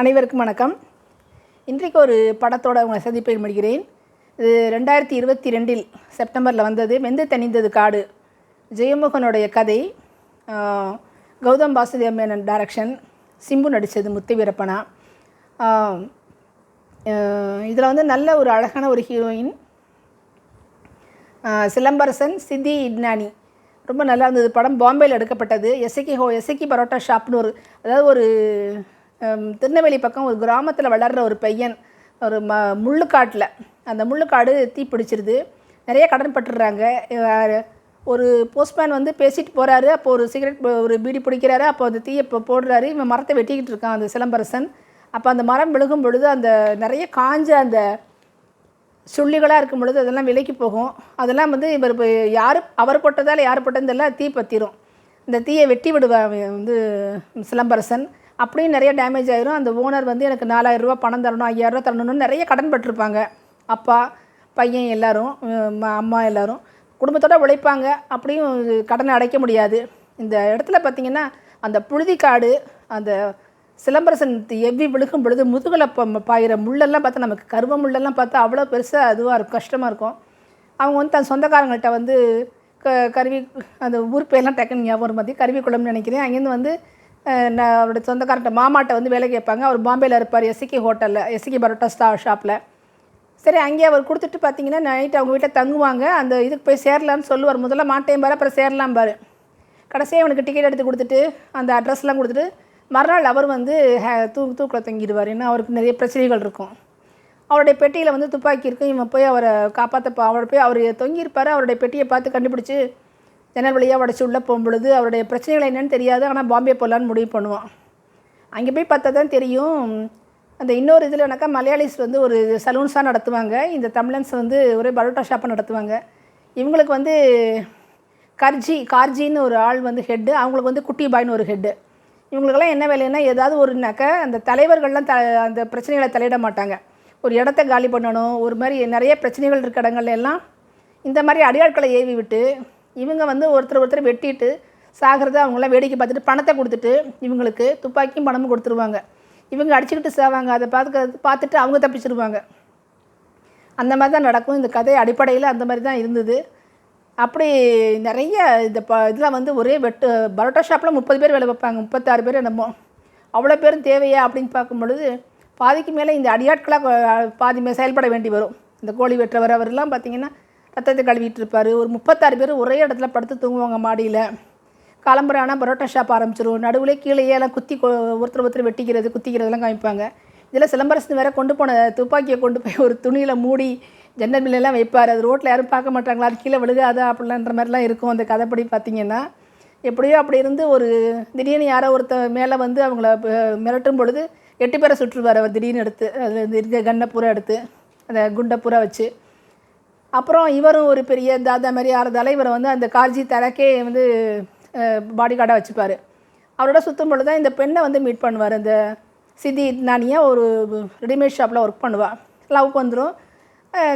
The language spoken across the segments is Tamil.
அனைவருக்கும் வணக்கம். இன்றைக்கு ஒரு படத்தோட உங்களை சந்திப்பை முடிகிறேன் இது ரெண்டாயிரத்தி இருபத்தி ரெண்டில் செப்டம்பரில் வந்தது. வெந்து தணிந்தது காடு. ஜெயமோகனுடைய கதை கௌதம் வாசுதேவ் மேனன் டைரக்ஷன் சிம்பு நடித்தது முத்து வீரப்பனா இதில் வந்து நல்ல ஒரு அழகான ஒரு ஹீரோயின் சிலம்பரசன் சித்தி இட்னானி ரொம்ப நல்லா இருந்தது. படம் பாம்பேயில் எடுக்கப்பட்டது. எஸ்ஐகி ஹோ எஸ்ஐகி பரோட்டா ஷாப்னு ஒரு அதாவது ஒரு திருநெல்வேலி பக்கம் ஒரு கிராமத்தில் வளர்கிற ஒரு பையன் ஒரு ம முள்ளுக்காட்டில். அந்த முள்ளுக்காடு தீ பிடிச்சிருது. நிறைய கடன் பட்டுடுறாங்க ஒரு போஸ்ட்மேன் வந்து பேசிட்டு போகிறாரு அப்போ ஒரு சிகரெட் ஒரு பீடி பிடிக்கிறாரு. அப்போ அந்த தீயை இப்போ போடுறாரு. இவன் மரத்தை வெட்டிக்கிட்டு இருக்கான் அந்த சிலம்பரசன். அப்போ அந்த மரம் விழுகும் பொழுது அந்த நிறைய காஞ்ச அந்த சுள்ளிகளாக இருக்கும் பொழுது அதெல்லாம் விலைக்கு போகும். அதெல்லாம் வந்து இவர் இப்போ யார் அவர் போட்டதால் யார் போட்டதெல்லாம் தீ பற்றிடும் இந்த தீயை வெட்டி விடுவார் வந்து சிலம்பரசன். அப்படியும் நிறைய டேமேஜ் ஆயிரும். அந்த ஓனர் வந்து எனக்கு நாலாயிரம் பணம் தரணும் ஐயாயிரம் ரூபா தரணும்னு நிறைய கடன் பட்டிருப்பாங்க அப்பா பையன் எல்லாரும் அம்மா எல்லாரும் குடும்பத்தோட உழைப்பாங்க. அப்படியும் கடனை அடைக்க முடியாது. இந்த இடத்துல பார்த்தீங்கன்னா அந்த புழுதிக்காடு அந்த சிலம்பரசன் எவ்வி விழுகும் பொழுது முதுகில் ப- பாயிற முள்ளெல்லாம் பார்த்தா நமக்கு கருவ முள்ளெல்லாம் பார்த்தா அவ்வளோ பெருசாக அதுவாக இருக்கும் கஷ்டமாக இருக்கும். அவங்க வந்து தன் சொந்தக்காரங்கள்ட்ட வந்து க கருவி அந்த ஊர் பேர்லாம் டக்குன்னு ஞாபகம் மாதிரி கருவி குளம்னு நினைக்கிறேன். அங்கேருந்து வந்து நான் அவருடைய சொந்தக்கார்ட்ட மாமாட்ட வந்து வேலை கேட்பாங்க. அவர் பாம்பேயில் இருப்பார் எஸ்சிகி ஹோட்டலில் எஸ்சிகி பரோட்டா ஸ்டா ஷாப்பில் சரி அங்கேயே அவர் கொடுத்துட்டு பார்த்தீங்கன்னா நைட் அவங்க வீட்டில் தங்குவாங்க. அந்த இதுக்கு போய் சேரலான்னு சொல்லுவார். முதல்ல மாட்டையும் பாரு அப்புறம் சேரலாம் பாரு. கடைசியாக அவனுக்கு டிக்கெட் எடுத்து கொடுத்துட்டு அந்த அட்ரஸ்லாம் கொடுத்துட்டு மறுநாள் அவர் வந்து ஹே- தூ தூக்கில் தங்கிடுவார். ஏன்னா அவருக்கு நிறைய பிரச்சனைகள் இருக்கும். அவருடைய பெட்டியில் வந்து துப்பாக்கி இருக்கும் இவன் போய் அவரை காப்பாற்ற அவரை போய் அவர் தொங்கியிருப்பார். அவருடைய பெட்டியை பார்த்து கண்டுபிடிச்சி ஜன்னல் வழியாக உடச்சி உள்ளே போகும்பொழுது அவருடைய பிரச்சனைகள் என்னன்னு தெரியாது. ஆனால் பாம்பே போகலான்னு முடிவு பண்ணுவான். அங்கே போய் பார்த்தா தான் தெரியும். அந்த இன்னொரு இதில் எனக்கா மலையாளிஸ் வந்து ஒரு சலூன்ஸாக நடத்துவாங்க. இந்த தமிழன்ஸ் வந்து ஒரே பரோட்டா ஷாப்பை நடத்துவாங்க. இவங்களுக்கு வந்து கர்ஜி கார்ஜின்னு ஒரு ஆள் வந்து ஹெட்டு அவங்களுக்கு வந்து குட்டி பாய்னு ஒரு ஹெட்டு இவங்களுக்கெல்லாம் என்ன வேலைன்னா ஏதாவது ஒருனாக்க அந்த தலைவர்கள்லாம் த அந்த பிரச்சனைகளை தலையிட மாட்டாங்க. ஒரு இடத்த காலி பண்ணணும் ஒரு மாதிரி நிறைய பிரச்சனைகள் இருக்க இடங்கள்ல எல்லாம் இந்த மாதிரி அடியாட்களை ஏவி விட்டு இவங்க வந்து ஒருத்தர் ஒருத்தர் வெட்டிட்டு சாகிறத அவங்களாம் வேடிக்கை பார்த்துட்டு பணத்தை கொடுத்துட்டு இவங்களுக்கு துப்பாக்கியும் பணமும் கொடுத்துருவாங்க. இவங்க அடிச்சுக்கிட்டு சேவாங்க. அதை பார்த்து பார்த்துட்டு அவங்க தப்பிச்சிருவாங்க. அந்த மாதிரி தான் நடக்கும். இந்த கதை அடிப்படையில் அந்த மாதிரி தான் இருந்தது. அப்படி நிறைய இந்த ப இதில் வந்து ஒரே வெட்டு பரோட்டா ஷாப்பில் முப்பது பேர் வேலை வைப்பாங்க முப்பத்தாறு பேர் என்னமோ. அவ்வளோ பேரும் தேவையா அப்படின்னு பார்க்கும்பொழுது பாதிக்கு மேலே இந்த அடியாட்களாக பாதி மே செயல்பட வேண்டி வரும். இந்த கோழி வெட்டுறவர் அவரெல்லாம் பார்த்திங்கன்னா ரத்தத்தை கழுவிட்டு இருப்பார் ஒரு முப்பத்தாறு பேர் ஒரே இடத்துல படுத்து தூங்குவாங்க மாடியில். கிளம்புறானா பரோட்டா ஷாப் ஆரம்பிச்சிரும் நடுவில் கீழேயே எல்லாம் குத்தி ஒருத்தர் ஒருத்தர் வெட்டிக்கிறது குத்திக்கிறதெல்லாம் காமிப்பாங்க. இதில் சிலம்பரசன் வேற கொண்டு போன துப்பாக்கியை கொண்டு போய் ஒரு துணியில் மூடி ஜன்னல் மில்லெல்லாம் வைப்பார். அது ரோட்டில் யாரும் பார்க்க மாட்டாங்களா? அது கீழே விழுகாதா? அப்படிலான்ற மாதிரிலாம் இருக்கும் அந்த கதைப்படி பார்த்தீங்கன்னா எப்படியோ அப்படி இருந்து ஒரு திடீர்னு யாரோ ஒருத்த மேலே வந்து அவங்கள மிரட்டும் பொழுது எட்டு பேரை சுற்றுவார் அவர் திடீர்னு எடுத்து. அதில் இருந்து இருக்க கன்னை பூரா எடுத்து அந்த குண்டை பூரா வச்சு. அப்புறம் இவரும் ஒரு பெரிய தாதா மாதிரி ஆறதால இவரை வந்து அந்த கார்ஜி தரக்கே வந்து பாடி கார்டாக வச்சுப்பார். அவரோட சுத்தம் பொழுது தான் இந்த பெண்ணை வந்து மீட் பண்ணுவார். இந்த சிதி நானியா ஒரு ரெடிமேட் ஷாப்பில் ஒர்க் பண்ணுவாள் லவ் வந்துடும்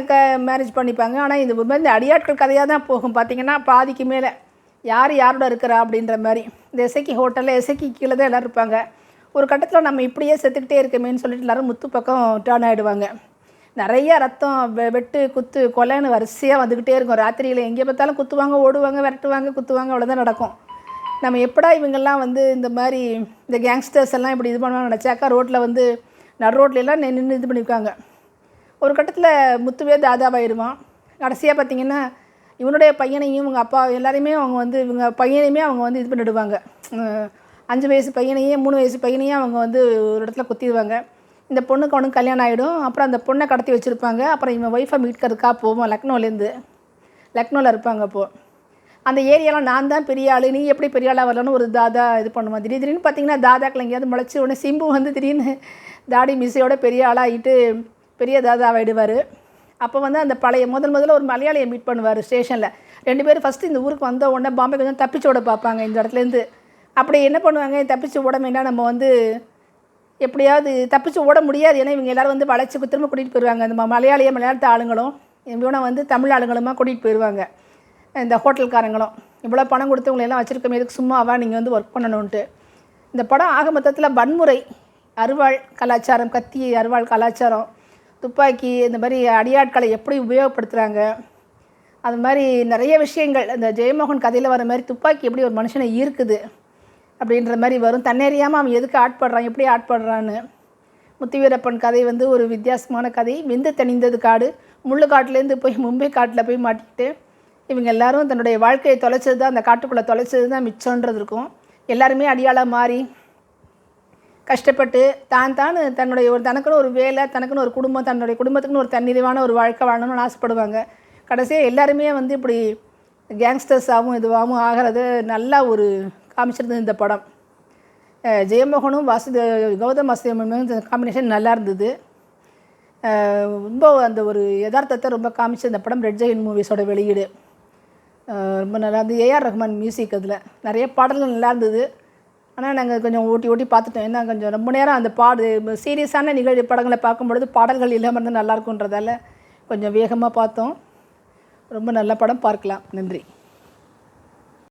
க மேரேஜ் பண்ணிப்பாங்க. ஆனால் இந்த மாதிரி இந்த அடியாட்கள் கதையாக தான் போகும். பார்த்திங்கன்னா பாதிக்கு மேலே. யார் யாரோட இருக்கிறா அப்படின்ற மாதிரி. இந்த எசைக்கு ஹோட்டலில் எசைக்கு கீழே தான் எல்லோரும் இருப்பாங்க. ஒரு கட்டத்தில் நம்ம இப்படியே செத்துக்கிட்டே இருக்கமேன்னு சொல்லிட்டு எல்லாரும் முத்து பக்கம் டேர்ன் ஆகிடுவாங்க நிறைய ரத்தம் வெ- வெட்டு குத்து கொலைன்னு வரிசையாக வந்துக்கிட்டே இருக்கும். ராத்திரியில் எங்கே பார்த்தாலும் குத்துவாங்க ஓடுவாங்க விரட்டுவாங்க குத்துவாங்க அவ்வளோதான் நடக்கும். நம்ம எப்படா இவங்கெல்லாம் வந்து இந்த மாதிரி இந்த கேங்ஸ்டர்ஸ் எல்லாம் இப்படி இது பண்ணுவாங்க நினச்சாக்கா ரோட்டில் வந்து நடு ரோட்லலாம் நின்று இது பண்ணியிருக்காங்க ஒரு கட்டத்தில் முத்துவே தாதாவாயிடுவான் கடைசியாக பார்த்தீங்கன்னா இவனுடைய பையனையும் இவங்க அப்பா எல்லாரையுமே அவங்க வந்து இவங்க பையனையுமே அவங்க வந்து இது பண்ணிடுவாங்க. அஞ்சு வயசு பையனையும் மூணு வயசு பையனையும் அவங்க வந்து ஒரு இடத்துல குத்திடுவாங்க. இந்த பொண்ணுக்கு அவனுக்கு கல்யாணம் ஆகிடும் அப்புறம் அந்த பொண்ணை கடத்தி வச்சுருப்பாங்க. அப்புறம் இவன் ஒய்ஃபை மீட்கிறதுக்காக போவோம். லக்னோலேருந்து. லக்னோவில் இருப்பாங்க அப்போது அந்த ஏரியாலாம் நான் தான் பெரிய ஆளு. நீ எப்படி பெரிய ஆளாக வரலன்னு ஒரு தாதா இது பண்ணுவான். திடீர் திடீர்னு பார்த்தீங்கன்னா தாதாக்கள் எங்கேயாவது முளைச்சி உடனே சிம்பு வந்து திடீர்னு தாடி மிஸ்ஸையோட பெரிய ஆளாகிட்டு பெரிய தாதா ஆகிடுவார் அப்போ வந்து அந்த பழைய முதல் முதல்ல ஒரு மலையாளியை மீட் பண்ணுவார் ஸ்டேஷனில் ரெண்டு பேரும் ஃபஸ்ட்டு இந்த ஊருக்கு வந்த உடனே பாம்பே கொஞ்சம் தப்பிச்சோட பார்ப்பாங்க இந்த இடத்துலேருந்து. அப்படி என்ன பண்ணுவாங்க? தப்பிச்சு ஓட நம்ம வந்து எப்படியாவது தப்பிச்சு ஓட முடியாது. ஏன்னா இவங்க எல்லாரும் வந்து வளைச்சி திரும்ப கூட்டிகிட்டு போயிடுவாங்க இந்த மலையாளிய மலையாளத்து ஆளுங்களும் இவனை வந்து தமிழ் ஆளுங்களுமா கூட்டிகிட்டு போயிடுவாங்க இந்த ஹோட்டல்காரங்களும். இவ்வளோ பணம் கொடுத்தவங்களெல்லாம் உங்களை எல்லாம் எதுக்கு சும்மாவா நீங்கள் வந்து ஒர்க் பண்ணணுன்ட்டு இந்த படம் ஆக மொத்தத்தில் வன்முறை அருவாள் கலாச்சாரம் கத்தி அருவாள் கலாச்சாரம் துப்பாக்கி இந்த மாதிரி அடியாட்களை எப்படி உபயோகப்படுத்துகிறாங்க அது மாதிரி நிறைய விஷயங்கள். இந்த ஜெயமோகன் கதையில் வர மாதிரி துப்பாக்கி எப்படி ஒரு மனுஷனை ஈர்க்குது அப்படின்ற மாதிரி வரும். தன்னறியாமல் அவன் எதுக்கு ஆட்படுறான் எப்படி ஆட்படுறான்னு. முத்துவீரப்பன் கதை வந்து ஒரு வித்தியாசமான கதை. வெந்து தணிந்தது காடு. முள்ளு காட்டிலேருந்து போய் மும்பை காட்டில் போய் மாட்டிக்கிட்டு இவங்க எல்லாரும் தன்னுடைய வாழ்க்கையை தொலைச்சது தான் அந்த காட்டுக்குள்ளே தொலைச்சது தான் மிச்சம்ன்றது இருக்கும். எல்லாருமே அடியாளாக மாறி கஷ்டப்பட்டு தான் தான் தன்னுடைய ஒரு தனக்குன்னு ஒரு வேலை தனக்குன்னு ஒரு குடும்பம் தன்னுடைய குடும்பத்துக்குன்னு ஒரு தன்னிறைவான ஒரு வாழ்க்கை வாழணும்னு ஆசைப்படுவாங்க. கடைசியாக எல்லாருமே வந்து இப்படி கேங்ஸ்டர்ஸாகவும் இதுவாகவும் ஆகிறது நல்லா ஒரு காமிச்சிருந்தது இந்த படம். ஜெயமோகனும் வாசுதே கௌதம் வாசுதேவனும் இந்த காம்பினேஷன் நல்லா இருந்தது. ரொம்ப அந்த ஒரு யதார்த்தத்தை ரொம்ப காமிச்ச இந்த படம் ரெட் ஜெயின் மூவிஸோட வெளியீடு. ரொம்ப நல்லா இருந்தது. ஏஆர் ரஹ்மான் மியூசிக் அதில். நிறைய பாடல்கள் நல்லா இருந்தது. ஆனால் நாங்கள் கொஞ்சம் ஓட்டி ஓட்டி பார்த்துட்டோம். ஏன்னா கொஞ்சம் ரொம்ப நேரம் அந்த பாடு சீரியஸான நிகழ்வு படங்களை பார்க்கும்பொழுது பாடல்கள் இல்லாமல் இருந்தால் நல்லா இருக்குன்றதால கொஞ்சம் வேகமாக பார்த்தோம். ரொம்ப நல்ல படம். பார்க்கலாம். நன்றி.